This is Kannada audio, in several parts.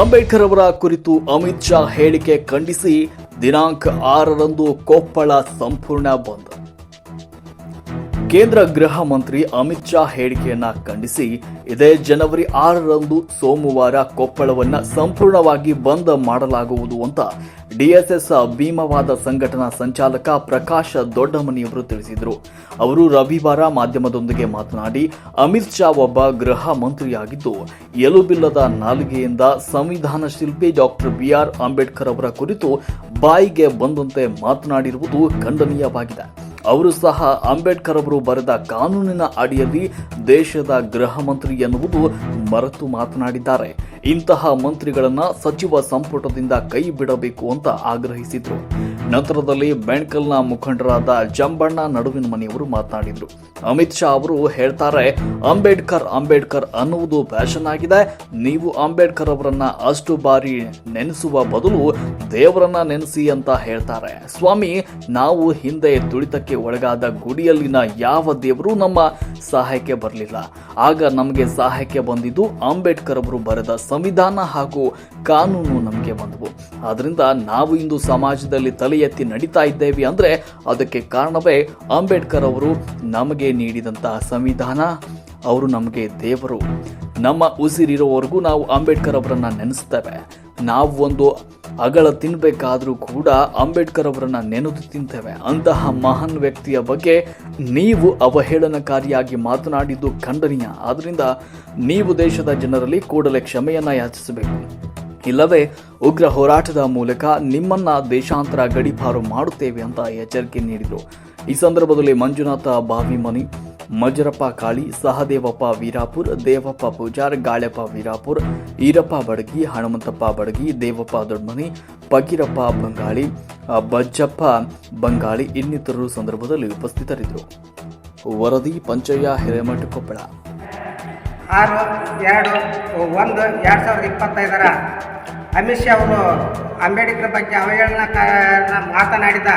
ಅಂಬೇಡ್ಕರ್ ಅವರ ಕುರಿತು ಅಮಿತ್ ಶಾ ಹೇಳಿಕೆ ಖಂಡಿಸಿ ದಿನಾಂಕ ಆರರಂದು ಕೊಪ್ಪಳ ಸಂಪೂರ್ಣ ಬಂದ್. ಕೇಂದ್ರ ಗೃಹ ಮಂತ್ರಿ ಅಮಿತ್ ಶಾ ಹೇಳಿಕೆಯನ್ನ ಖಂಡಿಸಿ, ಇದೇ ಜನವರಿ ಆರರಂದು ಸೋಮವಾರ ಕೊಪ್ಪಳವನ್ನ ಸಂಪೂರ್ಣವಾಗಿ ಬಂದ್ ಮಾಡಲಾಗುವುದು ಅಂತ ಡಿಎಸ್ಎಸ್ ಭೀಮವಾದ ಸಂಘಟನಾ ಸಂಚಾಲಕ ಪ್ರಕಾಶ್ ದೊಡ್ಡಮನಿಯವರು ತಿಳಿಸಿದರು. ಅವರು ರವಿವಾರ ಮಾಧ್ಯಮದೊಂದಿಗೆ ಮಾತನಾಡಿ, ಅಮಿತ್ ಶಾ ಒಬ್ಬ ಗೃಹ ಮಂತ್ರಿಯಾಗಿದ್ದು, ಎಲುಬಿಲ್ಲದ ನಾಲಿಗೆಯಿಂದ ಸಂವಿಧಾನ ಶಿಲ್ಪಿ ಡಾಕ್ಟರ್ ಬಿಆರ್ ಅಂಬೇಡ್ಕರ್ ಅವರ ಕುರಿತು ಬಾಯಿಗೆ ಬಂದಂತೆ ಮಾತನಾಡಿರುವುದು ಖಂಡನೀಯವಾಗಿದೆ. ಅವರು ಸಹ ಅಂಬೇಡ್ಕರ್ ಅವರು ಬರೆದ ಕಾನೂನಿನ ಅಡಿಯಲ್ಲಿ ದೇಶದ ಗೃಹ ಮಂತ್ರಿ ಎನ್ನುವುದು ಮರೆತು ಮಾತನಾಡಿದ್ದಾರೆ. ಇಂತಹ ಮಂತ್ರಿಗಳನ್ನ ಸಚಿವ ಸಂಪುಟದಿಂದ ಕೈ ಬಿಡಬೇಕು ಅಂತ ಆಗ್ರಹಿಸಿದ್ರು. ನಂತರದಲ್ಲಿ ಬೆಣ್ಕಲ್ನ ಮುಖಂಡರಾದ ಜಂಬಣ್ಣ ನಡುವಿನ ಮನೆಯವರು ಮಾತನಾಡಿದ್ರು. ಅಮಿತ್ ಶಾ ಅವರು ಹೇಳ್ತಾರೆ, ಅಂಬೇಡ್ಕರ್ ಅಂಬೇಡ್ಕರ್ ಅನ್ನುವುದು ಫ್ಯಾಷನ್ ಆಗಿದೆ. ನೀವು ಅಂಬೇಡ್ಕರ್ ಅವರನ್ನ ಅಷ್ಟು ಬಾರಿ ನೆನೆಸುವ ಬದಲು ದೇವರನ್ನ ನೆನೆಸಿ ಅಂತ ಹೇಳ್ತಾರೆ. ಸ್ವಾಮಿ, ನಾವು ಹಿಂದೆ ತುಳಿತಕ್ಕೆ ಒಳಗಾದ ಗುಡಿಯಲ್ಲಿನ ಯಾವ ದೇವರು ನಮ್ಮ ಸಹಾಯಕ್ಕೆ ಬರಲಿಲ್ಲ. ಆಗ ನಮಗೆ ಸಹಾಯಕ್ಕೆ ಬಂದಿದ್ದು ಅಂಬೇಡ್ಕರ್ ಅವರು ಬರೆದ ಸಂವಿಧಾನ ಹಾಗೂ ಕಾನೂನು ನಮಗೆ ಬಂದವು. ಆದ್ರಿಂದ ನಾವು ಇಂದು ಸಮಾಜದಲ್ಲಿ ತಲೆ ಎತ್ತಿ ನಡೀತಾ ಇದ್ದೇವೆ ಅಂದ್ರೆ ಅದಕ್ಕೆ ಕಾರಣವೇ ಅಂಬೇಡ್ಕರ್ ಅವರು ನಮಗೆ ನೀಡಿದಂತಹ ಸಂವಿಧಾನ, ಅವರು ನಮಗೆ ದೇವರು. ನಮ್ಮ ಉಸಿರಿರೋವರೆಗೂ ನಾವು ಅಂಬೇಡ್ಕರ್ ಅವರನ್ನು ನೆನೆಸ್ತೇವೆ. ನಾವು ಒಂದು ಅಗಳ ತಿನ್ಬೇಕಾದ್ರೂ ಕೂಡ ಅಂಬೇಡ್ಕರ್ ಅವರನ್ನ ನೆನೆದು ತಿಂತೇವೆ. ಅಂತಹ ಮಹಾನ್ ವ್ಯಕ್ತಿಯ ಬಗ್ಗೆ ನೀವು ಅವಹೇಳನಕಾರಿಯಾಗಿ ಮಾತನಾಡಿದ್ದು ಖಂಡನೀಯ. ಆದ್ರಿಂದ ನೀವು ದೇಶದ ಜನರಲ್ಲಿ ಕೂಡಲೇ ಕ್ಷಮೆಯನ್ನ ಯಾಚಿಸಬೇಕು. ಇಲ್ಲವೇ ಉಗ್ರ ಹೋರಾಟದ ಮೂಲಕ ನಿಮ್ಮನ್ನ ದೇಶಾಂತರ ಗಡಿಪಾರು ಮಾಡುತ್ತೇವೆ ಅಂತ ಎಚ್ಚರಿಕೆ ನೀಡಿದರು. ಈ ಸಂದರ್ಭದಲ್ಲಿ ಮಂಜುನಾಥ ಬಾವಿಮನಿ ಮಜರಪ್ಪ ಕಾಳಿ, ಸಹದೇವಪ್ಪ ವೀರಾಪುರ್, ದೇವಪ್ಪ ಪೂಜಾರ್, ಗಾಳೆಪ್ಪ ವೀರಾಪುರ್, ಈರಪ್ಪ ಬಡಗಿ, ಹನುಮಂತಪ್ಪ ಬಡಗಿ, ದೇವಪ್ಪ ದೊಡ್ಮನಿ ಪಕೀರಪ್ಪ ಬಂಗಾಳಿ ಬಜ್ಜಪ್ಪ ಬಂಗಾಳಿ ಇನ್ನಿತರರು ಸಂದರ್ಭದಲ್ಲಿ ಉಪಸ್ಥಿತರಿದ್ದರು. ವರದಿ, ಪಂಚಯ್ಯ, ಹಿರೇಮಠ, ಕೊಪ್ಪಳ. ಆರು, ಎರಡು, ಒಂದು, ಎರಡು ಸಾವಿರದ ಇಪ್ಪತ್ತೈದರ ಅಮಿತ್ ಶಾ ಅವರು ಅಂಬೇಡ್ಕರ್ ಬಗ್ಗೆ ಅವಹೇಳನ ಮಾತನಾಡಿದ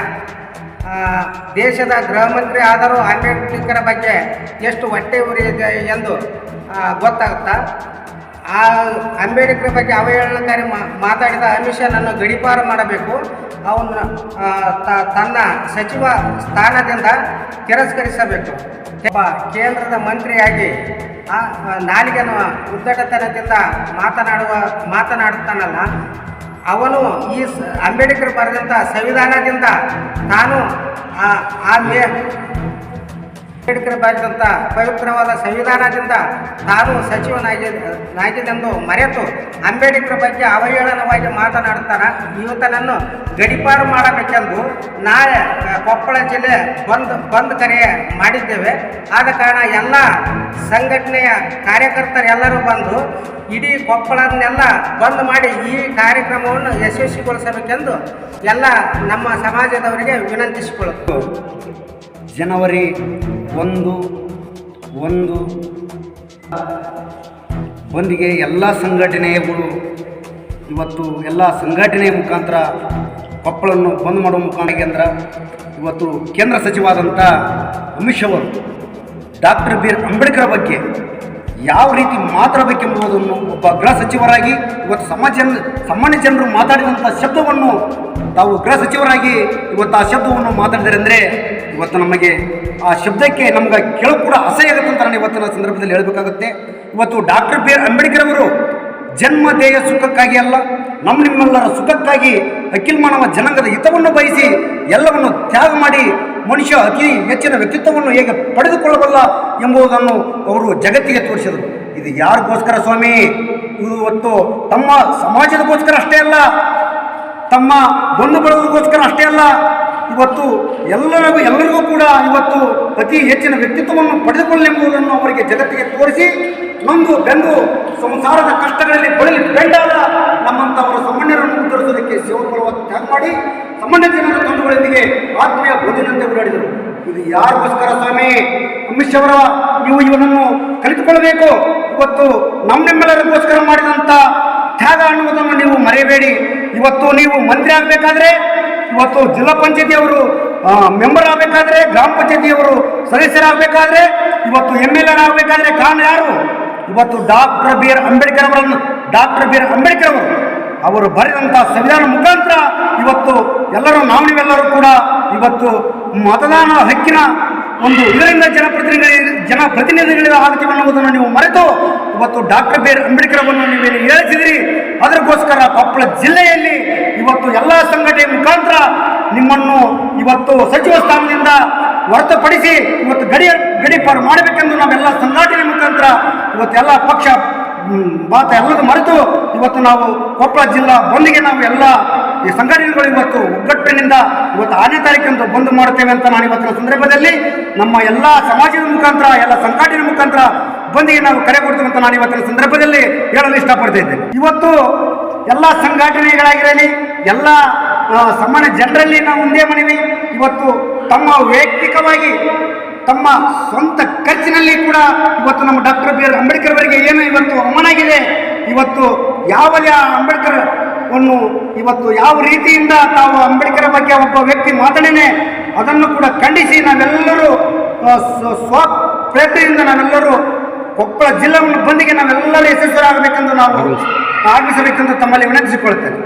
ದೇಶದ ಗೃಹ ಮಂತ್ರಿ ಆದರೂ ಅಂಬೇಡ್ಕರ್ ಬಗ್ಗೆ ಎಷ್ಟು ಹೊಟ್ಟೆ ಉರಿಯಿದೆ ಎಂದು ಗೊತ್ತಾಗುತ್ತಾ? ಆ ಅಂಬೇಡ್ಕರ್ ಬಗ್ಗೆ ಅವಹೇಳನಕಾರಿ ಮಾತಾಡಿದ ಅಮಿತ್ ಶಾ ನನ್ನ ಗಡಿಪಾರು ಮಾಡಬೇಕು. ಅವನು ತನ್ನ ಸಚಿವ ಸ್ಥಾನದಿಂದ ತಿರಸ್ಕರಿಸಬೇಕು. ಕೇಂದ್ರದ ಮಂತ್ರಿಯಾಗಿ ಆ, ನಾಲಿಗೆನ ಉದ್ದಟತನದಿಂದ ಮಾತನಾಡುವ ಮಾತನಾಡುತ್ತಾನಲ್ಲ ಅವನು ಈ ಅಂಬೇಡ್ಕರ್ ಬರೆದಂಥ ಸಂವಿಧಾನದಿಂದ ತಾನು ಆ ಮೇ ಅಂಬೇಡ್ಕರ್ ಬರೆದಂಥ ಪವಿತ್ರವಾದ ಸಂವಿಧಾನದಿಂದ ತಾನು ಸಚಿವನಾಗಿ ಮರೆತು ಅಂಬೇಡ್ಕರ್ ಬಗ್ಗೆ ಅವಹೇಳನವಾಗಿ ಮಾತನಾಡುತ್ತಾರ ಇವತ್ತನನ್ನು ಗಡಿಪಾರು ಮಾಡಬೇಕೆಂದು ನಾಳೆ ಕೊಪ್ಪಳ ಜಿಲ್ಲೆ ಬಂದ್ ಬಂದ್ ಕರೆ ಮಾಡಿದ್ದೇವೆ. ಆದ ಕಾರಣ ಎಲ್ಲ ಸಂಘಟನೆಯ ಕಾರ್ಯಕರ್ತರೆಲ್ಲರೂ ಬಂದು ಇಡೀ ಕೊಪ್ಪಳನ್ನೆಲ್ಲ ಬಂದ್ ಮಾಡಿ ಈ ಕಾರ್ಯಕ್ರಮವನ್ನು ಯಶಸ್ವಿಗೊಳಿಸಬೇಕೆಂದು ಎಲ್ಲ ನಮ್ಮ ಸಮಾಜದವರಿಗೆ ವಿನಂತಿಸಿಕೊಳ್ಳುತ್ತೇವೆ. ಜನವರಿ ಒಂದು ಒಂದು. ಬಂದಿಗೆ ಎಲ್ಲ ಸಂಘಟನೆಗಳು ಇವತ್ತು ಎಲ್ಲ ಸಂಘಟನೆಯ ಮುಖಾಂತರ ಕೊಪ್ಪಳನ್ನು ಬಂದ್ ಮಾಡುವ ಮುಖಾಂತರ ಇವತ್ತು ಕೇಂದ್ರ ಸಚಿವಾದಂಥ ಅಮಿತ್ ಶಾ ಅವರು ಡಾಕ್ಟರ್ ಬಿ ಆರ್ ಅಂಬೇಡ್ಕರ್ ಬಗ್ಗೆ ಯಾವ ರೀತಿ ಮಾತಾಡಬೇಕೆಂಬುದನ್ನು ಒಬ್ಬ ಗೃಹ ಸಚಿವರಾಗಿ ಇವತ್ತು ಸಮಾಜ ಸಾಮಾನ್ಯ ಜನರು ಮಾತಾಡಿದಂಥ ಶಬ್ದವನ್ನು ತಾವು ಗೃಹ ಸಚಿವರಾಗಿ ಇವತ್ತು ಆ ಶಬ್ದವನ್ನು ಮಾತಾಡಿದರೆ ಅಂದರೆ ಇವತ್ತು ನಮಗೆ ಆ ಶಬ್ದಕ್ಕೆ ನಮ್ಗೆ ಕೇಳೋ ಕೂಡ ಅಸಹ್ಯ ಆಗುತ್ತೆ ಅಂತ ನಾನು ಇವತ್ತಿನ ಸಂದರ್ಭದಲ್ಲಿ ಹೇಳಬೇಕಾಗುತ್ತೆ. ಇವತ್ತು ಡಾಕ್ಟರ್ ಬಿ ಆರ್ ಅಂಬೇಡ್ಕರ್ ಅವರು ಜನ್ಮ ದೇಹ ಸುಖಕ್ಕಾಗಿ ಅಲ್ಲ ನಮ್ಮ ನಿಮ್ಮೆಲ್ಲರ ಸುಖಕ್ಕಾಗಿ ಅಖಿಲ್ ಮಾನವ ಜನಾಂಗದ ಹಿತವನ್ನು ಬಯಸಿ ಎಲ್ಲವನ್ನು ತ್ಯಾಗ ಮಾಡಿ ಮನುಷ್ಯ ಅತಿ ಹೆಚ್ಚಿನ ವ್ಯಕ್ತಿತ್ವವನ್ನು ಹೇಗೆ ಪಡೆದುಕೊಳ್ಳಬಲ್ಲ ಎಂಬುದನ್ನು ಅವರು ಜಗತ್ತಿಗೆ ತೋರಿಸಿದರು. ಇದು ಯಾರಿಗೋಸ್ಕರ ಸ್ವಾಮಿ? ಇವತ್ತು ತಮ್ಮ ಸಮಾಜದಗೋಸ್ಕರ ಅಷ್ಟೇ ಅಲ್ಲ ತಮ್ಮ ಬಂಧು ಬಳಗಗೋಸ್ಕರ ಅಷ್ಟೇ ಅಲ್ಲ, ಇವತ್ತು ಎಲ್ಲರಿಗೂ ಎಲ್ಲರಿಗೂ ಕೂಡ ಇವತ್ತು ಅತಿ ಹೆಚ್ಚಿನ ವ್ಯಕ್ತಿತ್ವವನ್ನು ಪಡೆದುಕೊಳ್ಳೆಂಬುದನ್ನು ಅವರಿಗೆ ಜಗತ್ತಿಗೆ ತೋರಿಸಿ ಒಂದು ಬೆಂದು ಸಂಸಾರದ ಕಷ್ಟಗಳಲ್ಲಿ ಬಳಲಿ ಬೆಂಡಾದ ನಮ್ಮಂಥವರ ಸಾಮಾನ್ಯರನ್ನು ಉದ್ಧರಿಸೋದಕ್ಕೆ ಸೇವಕರುವ ತ್ಯಾಗ ಮಾಡಿ, ಸಾಮಾನ್ಯ ಜನರ ತಂಡಗಳೊಂದಿಗೆ ಆತ್ಮೀಯ ಬೋಧಿನಂತೆ ಓಡಾಡಿದರು ಇದು ಯಾರಿಗೋಸ್ಕರ ಸ್ವಾಮಿ? ಅಮಿತ್ ಅವರ ನೀವು ಇವನನ್ನು ಕಲಿತುಕೊಳ್ಳಬೇಕು. ಇವತ್ತು ನಮ್ಮ ನಿಮ್ಮೆಲ್ಲರಿಗೋಸ್ಕರ ಮಾಡಿದಂಥ ತ್ಯಾಗ ಅನ್ನುವುದನ್ನು ನೀವು ಮರೆಯಬೇಡಿ. ಇವತ್ತು ನೀವು ಮಂತ್ರಿ ಆಗಬೇಕಾದ್ರೆ, ಇವತ್ತು ಜಿಲ್ಲಾ ಪಂಚಾಯತಿಯವರು ಮೆಂಬರ್ ಆಗಬೇಕಾದ್ರೆ, ಗ್ರಾಮ ಪಂಚಾಯತಿಯವರು ಸದಸ್ಯರಾಗಬೇಕಾದ್ರೆ, ಇವತ್ತು ಎಂ ಎಲ್ ಆಗಬೇಕಾದ್ರೆ ಕಾರಣ ಯಾರು? ಇವತ್ತು ಡಾಕ್ಟರ್ ಬಿ ಆರ್ ಅಂಬೇಡ್ಕರ್ ಅವರನ್ನು, ಡಾಕ್ಟರ್ ಬಿ ಆರ್ ಅಂಬೇಡ್ಕರ್ ಅವರು ಅವರು ಬರೆದಂಥ ಸಂವಿಧಾನ ಮುಖಾಂತರ ಇವತ್ತು ಎಲ್ಲರೂ ನಾವು ನೀವೆಲ್ಲರೂ ಕೂಡ ಇವತ್ತು ಮತದಾನ ಹಕ್ಕಿನ ಒಂದು ಇದರಿಂದ ಜನಪ್ರತಿನಿಧಿ ಜನಪ್ರತಿನಿಧಿಗಳ ಆಗ್ತೀವಿ ಅನ್ನೋದನ್ನು ನೀವು ಮರೆತು ಇವತ್ತು ಡಾಕ್ಟರ್ ಬಿ ಆರ್ ಅಂಬೇಡ್ಕರ್ ಅವರನ್ನು ನೀವೇನು ಹೇಳಿಸಿದಿರಿ ಅದಕ್ಕೋಸ್ಕರ ಕೊಪ್ಪಳ ಜಿಲ್ಲೆಯಲ್ಲಿ ಇವತ್ತು ಎಲ್ಲ ಸಂಘಟನೆ ಮುಖಾಂತರ ನಿಮ್ಮನ್ನು ಇವತ್ತು ಸಚಿವ ಸ್ಥಾನದಿಂದ ಹೊರತುಪಡಿಸಿ ಇವತ್ತು ಗಡಿ ಗಡಿಪಾರು ಮಾಡಬೇಕೆಂದು ನಾವೆಲ್ಲ ಸಂಘಟನೆ ಮುಖಾಂತರ ಇವತ್ತೆಲ್ಲ ಪಕ್ಷ ಮಾತ ಎಲ್ಲದು ಮರೆತು ಇವತ್ತು ನಾವು ಕೊಪ್ಪಳ ಜಿಲ್ಲಾ ಬಂದಿಗೆ ನಾವು ಎಲ್ಲ ಈ ಸಂಘಟನೆಗಳು ಇವತ್ತು ಒಗ್ಗಟ್ಟಿನಿಂದ ಇವತ್ತು ಆರನೇ ತಾರೀಕಂದು ಬಂದ್ ಮಾಡುತ್ತೇವೆ ಅಂತ ನಾನು ಇವತ್ತಿನ ಸಂದರ್ಭದಲ್ಲಿ ನಮ್ಮ ಎಲ್ಲ ಸಮಾಜದ ಮುಖಾಂತರ ಎಲ್ಲ ಸಂಘಟನೆ ಮುಖಾಂತರ ಬಂದಿಗೆ ನಾವು ಕರೆ ಕೊಡ್ತೇವೆ ಅಂತ ನಾನು ಇವತ್ತಿನ ಸಂದರ್ಭದಲ್ಲಿ ಹೇಳಲು ಇಷ್ಟಪಡ್ತಾ ಇವತ್ತು ಎಲ್ಲ ಸಂಘಟನೆಗಳಾಗಿರಲಿ ಎಲ್ಲ ಆ, ಸಾಮಾನ್ಯ ಜನರಲ್ಲಿ ನಾವು ಒಂದೇ ಮನವಿ ಇವತ್ತು ತಮ್ಮ ವೈಯಕ್ತಿಕವಾಗಿ ತಮ್ಮ ಸ್ವಂತ ಖರ್ಚಿನಲ್ಲಿ ಕೂಡ ಇವತ್ತು ನಮ್ಮ ಡಾಕ್ಟರ್ ಬಿ ಆರ್ ಅಂಬೇಡ್ಕರ್ ಅವರಿಗೆ ಏನು ಇವತ್ತು ಅವಮಾನಾಗಿದೆ ಇವತ್ತು ಯಾವ ಯಾ- ಅಂಬೇಡ್ಕರ್ ಅನ್ನು ಇವತ್ತು ಯಾವ ರೀತಿಯಿಂದ ತಾವು ಅಂಬೇಡ್ಕರ್ ಬಗ್ಗೆ ಒಬ್ಬ ವ್ಯಕ್ತಿ ಮಾತಾಡೇನೆ ಅದನ್ನು ಕೂಡ ಖಂಡಿಸಿ ನಾವೆಲ್ಲರೂ ಸ್ವ- ಪ್ರಯತ್ನದಿಂದ ನಾವೆಲ್ಲರೂ ಕೊಪ್ಪಳ ಜಿಲ್ಲಾ ಬಂದಿಗೆ ನಾವೆಲ್ಲರೂ ಯಶಸ್ವರಾಗಬೇಕೆಂದು ನಾವು ಆಗಮಿಸಬೇಕೆಂದು ತಮ್ಮಲ್ಲಿ ವಿನಂತಿಸಿಕೊಳ್ಳುತ್ತೇನೆ.